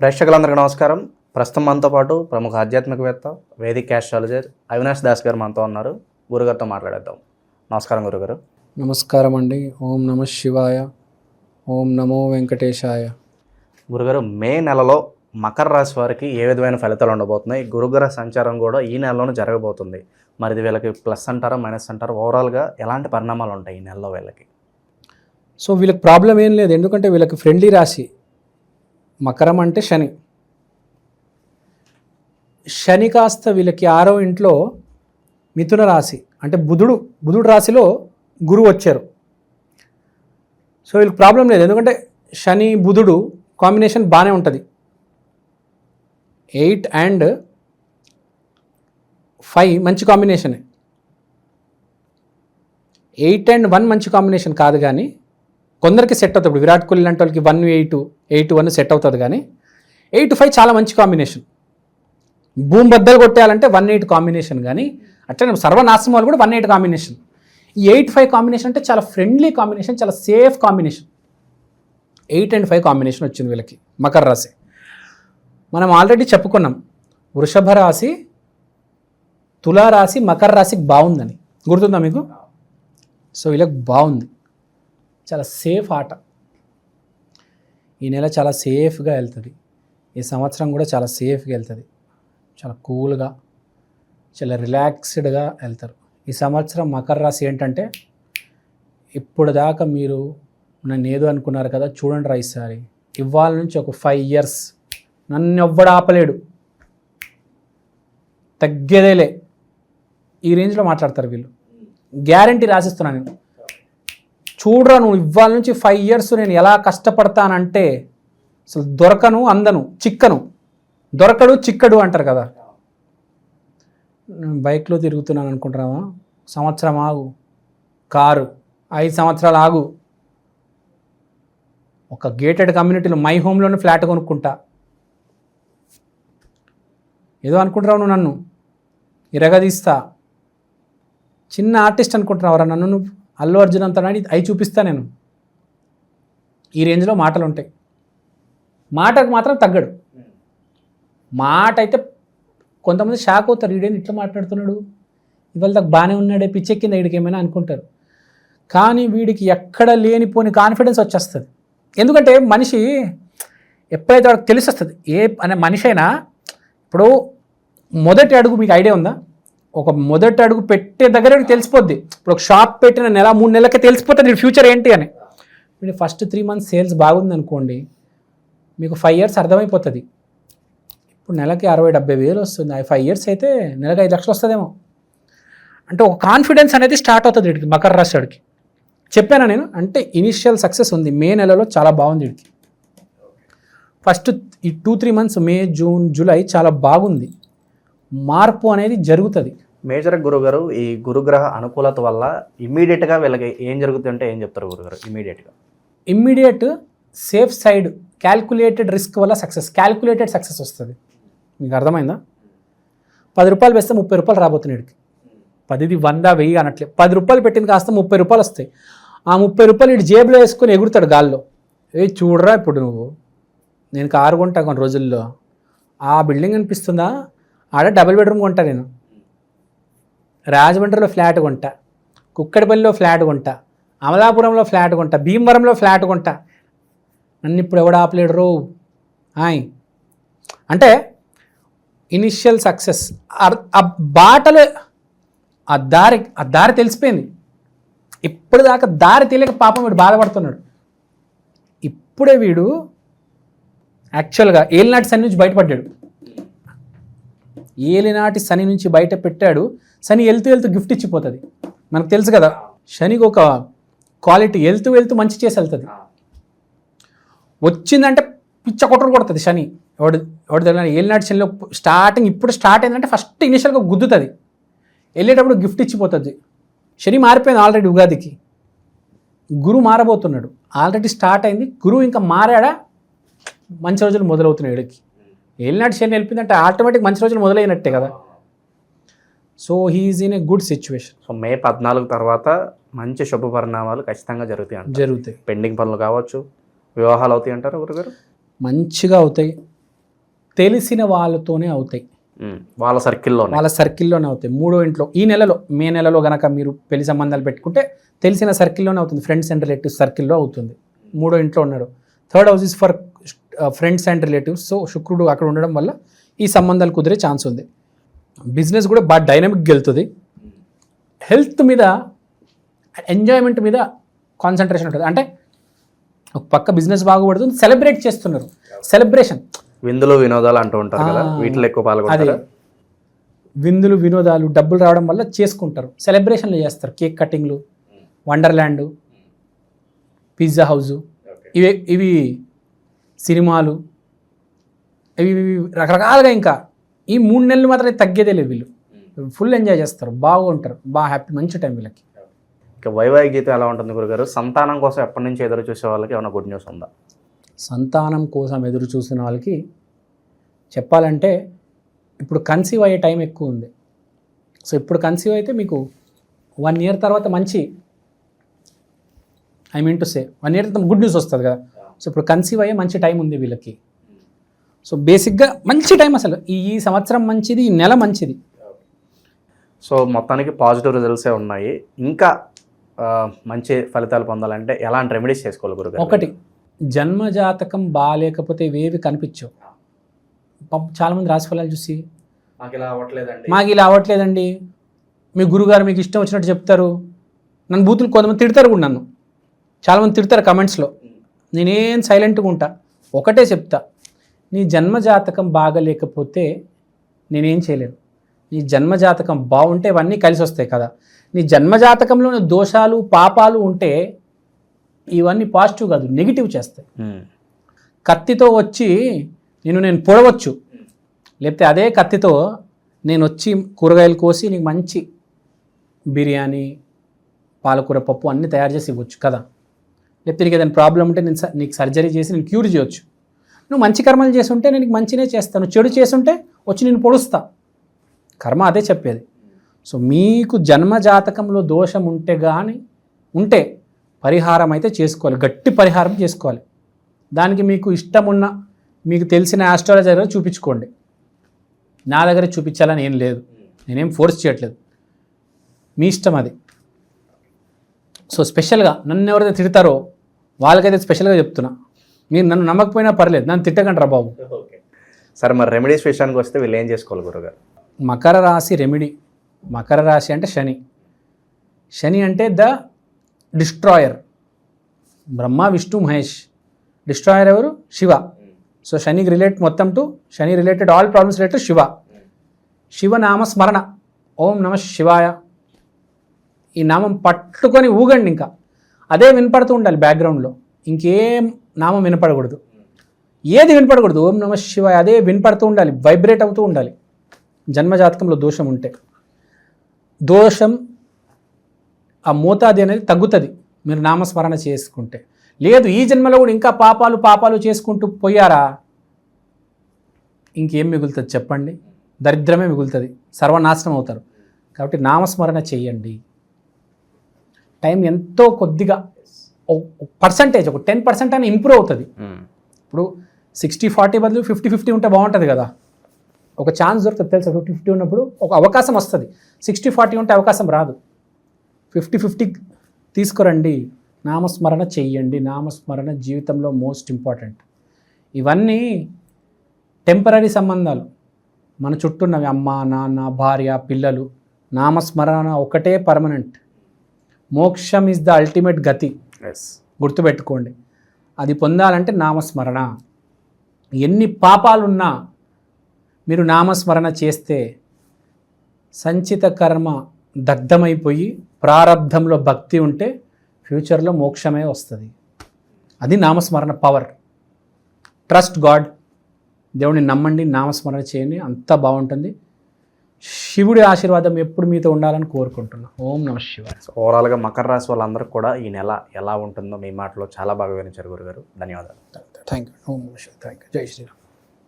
ప్రేక్షకులందరికీ నమస్కారం. ప్రస్తుతం మనతో పాటు ప్రముఖ ఆధ్యాత్మికవేత్త వేదిక్ ఆస్ట్రాలజర్ అవినాష్ దాస్ గారు మనతో ఉన్నారు. గురుగారితో మాట్లాడేద్దాం. నమస్కారం గురుగారు. నమస్కారం అండి ఓం నమ శివాయ. ఓం నమో వెంకటేశాయ. గురుగారు మే నెలలో మకర రాశి వారికి ఏ విధమైన ఫలితాలు ఉండబోతున్నాయి? గురుగ్రహ సంచారం కూడా ఈ నెలలోనే జరగబోతుంది. మరి ఇది వీళ్ళకి ప్లస్ అంటారా మైనస్ అంటారా? ఓవరాల్గా ఎలాంటి పరిణామాలు ఉంటాయి ఈ నెలలో వీళ్ళకి? సో వీళ్ళకి ప్రాబ్లం ఏం లేదు. ఎందుకంటే వీళ్ళకి ఫ్రెండ్లీ రాశి. మకరం అంటే శని. శని కాస్త వీళ్ళకి ఆరో ఇంట్లో మిథున రాశి అంటే బుధుడు బుధుడు రాశిలో గురువు వచ్చారు. సో వీళ్ళకి ప్రాబ్లం లేదు ఎందుకంటే శని బుధుడు కాంబినేషన్ బాగానే ఉంటుంది. ఎయిట్ అండ్ ఫైవ్ మంచి కాంబినేషనే. ఎయిట్ అండ్ వన్ మంచి కాంబినేషన్ కాదు కానీ కొందరికి సెట్ అవుతుంది. ఇప్పుడు విరాట్ కోహ్లీ లాంటి వాళ్ళకి one eight eight one set అవుతుంది కానీ ఎయిట్ ఫైవ్ చాలా మంచి కాంబినేషన్ భూమి బద్దలు కొట్టేయాలంటే వన్ ఎయిట్ కాంబినేషన్ కానీ అట్లనే సర్వనాశనం వాళ్ళు కూడా వన్ ఎయిట్ కాంబినేషన్ ఈ ఎయిట్ ఫైవ్ కాంబినేషన్ అంటే చాలా ఫ్రెండ్లీ కాంబినేషన్ చాలా safe combination eight and five combination వచ్చింది వీళ్ళకి మకర రాశి. మనం ఆల్రెడీ చెప్పుకున్నాం వృషభ రాశి తులారాశి మకర రాశికి బాగుందని. గుర్తుందా మీకు? సో వీళ్ళకి బాగుంది. చాలా సేఫ్ ఆట. ఈ నెల చాలా సేఫ్గా వెళ్తుంది. ఈ సంవత్సరం కూడా చాలా సేఫ్గా వెళ్తుంది. చాలా కూల్గా చాలా రిలాక్స్డ్గా వెళ్తారు. ఈ సంవత్సరం మకర రాశి ఏంటంటే ఇప్పుడు దాకా మీరు నన్ను ఏదో అనుకున్నారు కదా చూడండి రా ఈసారి. ఇవాళ నుంచి ఒక ఫైవ్ ఇయర్స్ నన్ను ఎవ్వడు ఆపలేడు. తగ్గేదేలే ఈ రేంజ్లో మాట్లాడతారు వీళ్ళు. గ్యారంటీ రాసిస్తున్నాను నేను. చూడరా నువ్వు ఇవాళ నుంచి ఫైవ్ ఇయర్స్ నేను ఎలా కష్టపడతానంటే అసలు దొరకను అందను చిక్కను. దొరకడు చిక్కడు అంటారు కదా. నేను బైక్లో తిరుగుతున్నాను అనుకుంటున్నావా? సంవత్సరం ఆగు. కారు. ఐదు సంవత్సరాలు ఆగు. ఒక గేటెడ్ కమ్యూనిటీలో మై హోమ్లోనే ఫ్లాట్ కొనుక్కుంటా. ఏదో అనుకుంటున్నావు నువ్వు నన్ను. ఇరగదీస్తా. చిన్న ఆర్టిస్ట్ అనుకుంటున్నావురా నన్ను నువ్వు? అల్లు అర్జున్ అంత నాడి అవి చూపిస్తా నేను. ఈ రేంజ్లో మాటలు ఉంటాయి మాటకు మాత్రం తగ్గడు. మాట అయితే కొంతమంది షాక్ అవుతారు. వీడేంది ఇట్లా మాట్లాడుతున్నాడు? ఇవాళ దాకా బాగానే ఉన్నాడే పిచ్చెక్కింది వీడికి ఏమైనా అనుకుంటారు. కానీ వీడికి ఎక్కడ లేనిపోని కాన్ఫిడెన్స్ వచ్చేస్తుంది. ఎందుకంటే మనిషి ఎప్పుడైతే వాడికి తెలిసొస్తుంది ఏ అనే మనిషి అయినా ఇప్పుడు మొదటి అడుగు మీకు ఐడియా ఉందా? ఒక మొదటి అడుగు పెట్టే దగ్గర తెలిసిపోద్ది. ఇప్పుడు ఒక షాప్ పెట్టిన నెల మూడు నెలలకే తెలిసిపోతుంది ఫ్యూచర్ ఏంటి అని. మీరు ఫస్ట్ త్రీ మంత్స్ సేల్స్ బాగుంది అనుకోండి మీకు ఫైవ్ ఇయర్స్ అర్థమైపోతుంది. ఇప్పుడు నెలకి అరవై డెబ్బై వేలు వస్తుంది. ఆ ఫైవ్ ఇయర్స్ అయితే నెలకి ఐదు లక్షలు వస్తుందేమో. అంటే ఒక కాన్ఫిడెన్స్ అనేది స్టార్ట్ అవుతుంది వీడికి మకర రాశి వాడికి. చెప్పానా నేను? అంటే ఇనిషియల్ సక్సెస్ ఉంది. మే నెలలో చాలా బాగుంది వీడికి. ఫస్ట్ ఈ two three months May June July చాలా బాగుంది. మార్పు అనేది జరుగుతుంది. మేజర్ గురుగారు ఈ గురుగ్రహ అనుకూలత వల్ల ఇమ్మీడియట్గా వీళ్ళకి ఏం జరుగుతుంటే ఏం చెప్తారు గురుగారు? ఇమీడియట్గా immediate safe side calculated risk వల్ల సక్సెస్ క్యాల్కులేటెడ్ సక్సెస్ వస్తుంది. మీకు అర్థమైందా? పది రూపాయలు వేస్తే ముప్పై రూపాయలు రాబోతున్నాయి వీడికి పదిది వంద వెయ్యి అనట్లే. పది రూపాయలు పెట్టింది కాస్త ముప్పై రూపాయలు వస్తాయి. ఆ ముప్పై రూపాయలు ఇటు జేబులో వేసుకొని ఎగురుతాడు గాల్లో. ఏ చూడరా ఇప్పుడు నువ్వు? నేను కారు కొంటా కొన్ని రోజుల్లో. ఆ బిల్డింగ్ అనిపిస్తుందా ఆడ డబుల్ బెడ్రూమ్ కొంటా నేను. రాజమండ్రిలో ఫ్లాట్ కొంటా. కుక్కడిపల్లిలో ఫ్లాట్ కొంటా. అమలాపురంలో ఫ్లాట్ కొంటా. భీమవరంలో ఫ్లాట్ కొంటా. నన్ను ఇప్పుడు ఎవడు ఆపలేడు రో హాయ్ అంటే ఇనిషియల్ సక్సెస్ ఆ బాటలు ఆ దారి ఆ దారి తెలిసిపోయింది. ఇప్పటిదాకా దాకా దారి తెలియక పాపం వీడు బాధపడుతున్నాడు. ఇప్పుడే వీడు యాక్చువల్గా ఏలినాటి శని నుంచి బయటపడ్డాడు. ఏలినాటి శని నుంచి బయట పెట్టాడు. శని వెళ్తూ వెళ్తూ గిఫ్ట్ ఇచ్చిపోతుంది. మనకు తెలుసు కదా శనికి ఒక క్వాలిటీ వెళ్తూ వెళ్తూ మంచి చేసి వెళ్తుంది. వచ్చిందంటే పిచ్చ కొట్టరు కొడుతుంది శని. ఎవడు ఎవడు తెలియదు ఏలినాటి శనిలో స్టార్టింగ్ ఇప్పుడు స్టార్ట్ అయిందంటే ఫస్ట్ ఇనిషియల్గా గుద్దుతుంది. వెళ్ళేటప్పుడు గిఫ్ట్ ఇచ్చిపోతుంది. శని మారిపోయింది ఆల్రెడీ ఉగాదికి. గురు మారబోతున్నాడు. ఆల్రెడీ స్టార్ట్ అయింది. గురువు ఇంకా మారాడా? మంచి రోజులు మొదలవుతున్నాయి వీడికి వెళ్ళినట్టు శని వెళ్ళిపోయిందంటే ఆటోమేటిక్ మంచి రోజులు మొదలైనట్టే కదా. So he's in a good situation so May పద్నాలుగు తర్వాత మంచి శుభ పరిణామాలు ఖచ్చితంగా జరుగుతాయి జరుగుతాయి. పెండింగ్ పనులు కావచ్చు వివాహాలు అవుతాయి అంటారు గురుగారు? మంచిగా అవుతాయి. తెలిసిన వాళ్ళతోనే అవుతాయి. వాళ్ళ సర్కిల్లోనే. వాళ్ళ సర్కిల్లోనే అవుతాయి. మూడో ఇంట్లో ఈ నెలలో మే నెలలో గనక మీరు పెళ్ళి సంబంధాలు పెట్టుకుంటే తెలిసిన సర్కిల్లోనే అవుతుంది. ఫ్రెండ్స్ అండ్ రిలేటివ్స్ సర్కిల్లో అవుతుంది. మూడో ఇంట్లో ఉన్నాడు. Third house is for friends and relatives so శుక్రుడు అక్కడ ఉండడం వల్ల ఈ సంబంధాలు కుదిరే ఛాన్స్ ఉంది. బిజినెస్ కూడా బాగా డైనమిక్గా వెళ్తుంది. హెల్త్ మీద ఎంజాయ్మెంట్ మీద కాన్సన్ట్రేషన్ ఉంటుంది. అంటే ఒక పక్క బిజినెస్ బాగుపడుతుంది సెలబ్రేట్ చేస్తున్నారు. సెలబ్రేషన్ విందులు వినోదాలు అంటూ ఉంటారు కదా. వీటిలో ఎక్కువ పాల్గొంటారు? విందులు వినోదాలు డబ్బులు రావడం వల్ల చేసుకుంటారు. సెలబ్రేషన్లు చేస్తారు. కేక్ కటింగ్లు వండర్ల్యాండ్ పిజ్జా హౌస్ ఇవి ఇవి సినిమాలు ఇవి రకరకాలుగా ఇంకా. ఈ మూడు నెలలు మాత్రమే తగ్గేదే లేదు వీళ్ళు. ఫుల్ ఎంజాయ్ చేస్తారు. బాగుంటారు. బాగా హ్యాపీ మంచి టైం వీళ్ళకి. ఇక వైవాహిక జీవితం ఎలా ఉంటుంది గురుగారు? సంతానం కోసం ఎప్పటి నుంచి ఎదురు చూసే వాళ్ళకి ఏమైనా గుడ్ న్యూస్ ఉందా? సంతానం కోసం ఎదురు చూసిన వాళ్ళకి చెప్పాలంటే ఇప్పుడు కన్సీవ్ అయ్యే టైం ఎక్కువ ఉంది. సో ఇప్పుడు కన్సీవ్ అయితే మీకు వన్ ఇయర్ తర్వాత మంచి I mean to say one year తర్వాత గుడ్ న్యూస్ వస్తుంది కదా. సో ఇప్పుడు కన్సీవ్ అయ్యే మంచి టైం ఉంది వీళ్ళకి. సో బేసిక్గా మంచి టైం అసలు. ఈ సంవత్సరం మంచిది ఈ నెల మంచిది. సో మొత్తానికి పాజిటివ్ రిజల్ట్సే ఉన్నాయి. ఇంకా మంచి ఫలితాలు పొందాలంటే ఎలాంటి రెమెడీస్ చేసుకోవాలి గురుగారు? ఒకటి జన్మ జాతకం బాగాలేకపోతే ఇవేవి కనిపించవు. పాపం చాలామంది రాశి ఫలాలు చూసి. నాకు ఇలా అవ్వట్లేదండి. మాకు ఇలా అవ్వట్లేదండి. మీ గురుగారు మీకు ఇష్టం వచ్చినట్టు చెప్తారు. నన్ను బూతులు కొంతమంది తిడతారు కూడా నన్ను. చాలామంది తిడతారు కమెంట్స్లో నేనేం సైలెంట్గా ఉంటా ఒకటే చెప్తా. నీ జన్మ జాతకం బాగలేకపోతే నేనేం చేయలేను. నీ జన్మ జాతకం బాగుంటే ఇవన్నీ కలిసి వస్తాయి కదా. నీ జన్మ జాతకంలోని దోషాలు పాపాలు ఉంటే ఇవన్నీ పాజిటివ్ కాదు నెగిటివ్ చేస్తాయి. కత్తితో వచ్చి నేను నేను పొడవచ్చు. లేకపోతే అదే కత్తితో నేను వచ్చి కూరగాయలు కోసి నీకు మంచి బిర్యానీ పాలకూర పప్పు అన్నీ తయారు చేసి ఇవ్వచ్చు కదా. లేకపోతే నీకు ఏదైనా ప్రాబ్లం ఉంటే నేను నీకు సర్జరీ చేసి నేను క్యూర్ చేయొచ్చు. నువ్వు మంచి కర్మలు చేసి ఉంటే నేను నీకు మంచినే చేస్తాను చెడు చేస్తుంటే వచ్చి నేను పొడుస్తా. కర్మ అదే చెప్పేది. సో మీకు జన్మ జాతకంలో దోషం ఉంటే కానీ ఉంటే పరిహారం అయితే చేసుకోవాలి. గట్టి పరిహారం చేసుకోవాలి. దానికి మీకు ఇష్టం ఉన్న మీకు తెలిసిన ఆస్ట్రాలజర్ చూపించుకోండి. నా దగ్గర చూపించాలని ఏం లేదు. నేనేం ఫోర్స్ చేయట్లేదు. మీ ఇష్టం అది. సో స్పెషల్గా నన్ను ఎవరైతే తిడతారో వాళ్ళకైతే స్పెషల్గా చెప్తున్నా. మీరు నన్ను నమ్మకపోయినా పర్లేదు నన్ను తిట్టకండి రా బాబు. సరే మరి రెమెడీస్ విషయానికి వస్తే వీళ్ళు ఏం చేసుకోవాలి గురుగారు? మకర రాశి రెమిడీ. మకర రాశి అంటే శని. శని అంటే the destroyer. Brahma Vishnu Mahesh. Destroyer ఎవరు? శివ. సో శనికి రిలేట్ మొత్తం to Shani related all problems related Shiva. శివనామ స్మరణ. ఓం నమ శివాయ. ఈ నామం పట్టుకొని ఊగండి ఇంకా. అదే వినపడుతూ ఉండాలి బ్యాక్గ్రౌండ్లో ఇంకేం నామం వినపడకూడదు. ఏది వినపడకూడదు? ఓం నమ శివాయ. అదే వినపడుతూ ఉండాలి వైబ్రేట్ అవుతూ ఉండాలి. జన్మజాతకంలో దోషం ఉంటే. దోషం ఆ మోతాది అనేది తగ్గుతుంది. మీరు నామస్మరణ చేసుకుంటే. లేదు ఈ జన్మలో కూడా ఇంకా పాపాలు పాపాలు చేసుకుంటూ పోయారా? ఇంకేం మిగులుతుంది చెప్పండి. దరిద్రమే మిగులుతుంది. సర్వనాశనం అవుతారు. కాబట్టి నామస్మరణ చేయండి. టైం ఎంతో కొద్దిగా పర్సంటేజ్ ఒక టెన్ పర్సెంట్ అని ఇంప్రూవ్ అవుతుంది. ఉమ్, ఇప్పుడు సిక్స్టీ ఫార్టీ బదులు ఫిఫ్టీ ఫిఫ్టీ ఉంటే బాగుంటుంది కదా. ఒక ఛాన్స్ దొరుకుతుంది తెలుసా? ఫిఫ్టీ ఫిఫ్టీ ఉన్నప్పుడు ఒక అవకాశం వస్తుంది. సిక్స్టీ ఫార్టీ ఉంటే అవకాశం రాదు. ఫిఫ్టీ ఫిఫ్టీ తీసుకురండి. నామస్మరణ చెయ్యండి. నామస్మరణ జీవితంలో మోస్ట్ ఇంపార్టెంట్ ఇవన్నీ టెంపరీ సంబంధాలు. మన చుట్టూ ఉన్నవి అమ్మ నాన్న భార్య పిల్లలు నామస్మరణ ఒకటే పర్మనెంట్ మోక్షం ఇస్ ద అల్టిమేట్ గతి. గుర్తుపెట్టుకోండి. అది పొందాలంటే నామస్మరణ. ఎన్ని పాపాలున్నా మీరు నామస్మరణ చేస్తే సంచిత కర్మ దగ్ధమైపోయి ప్రారంధంలో భక్తి ఉంటే ఫ్యూచర్లో మోక్షమే వస్తుంది. అది నామస్మరణ పవర్. ట్రస్ట్ గాడ్ దేవుడిని నమ్మండి నామస్మరణ చేయండి అంతా బాగుంటుంది. శివుడి ఆశీర్వాదం ఎప్పుడు మీతో ఉండాలని కోరుకుంటున్నా. ఓం నమ శివాయ. ఓవరాల్గా మకర రాశి వాళ్ళందరికీ కూడా ఈ నెల ఎలా ఉంటుందో మీ మాటలో చాలా బాగా వివరించారు గురుగారు. ధన్యవాదాలు. Thank you. ఓం నమ శివాయ. Thank you. జై శ్రీరామ్.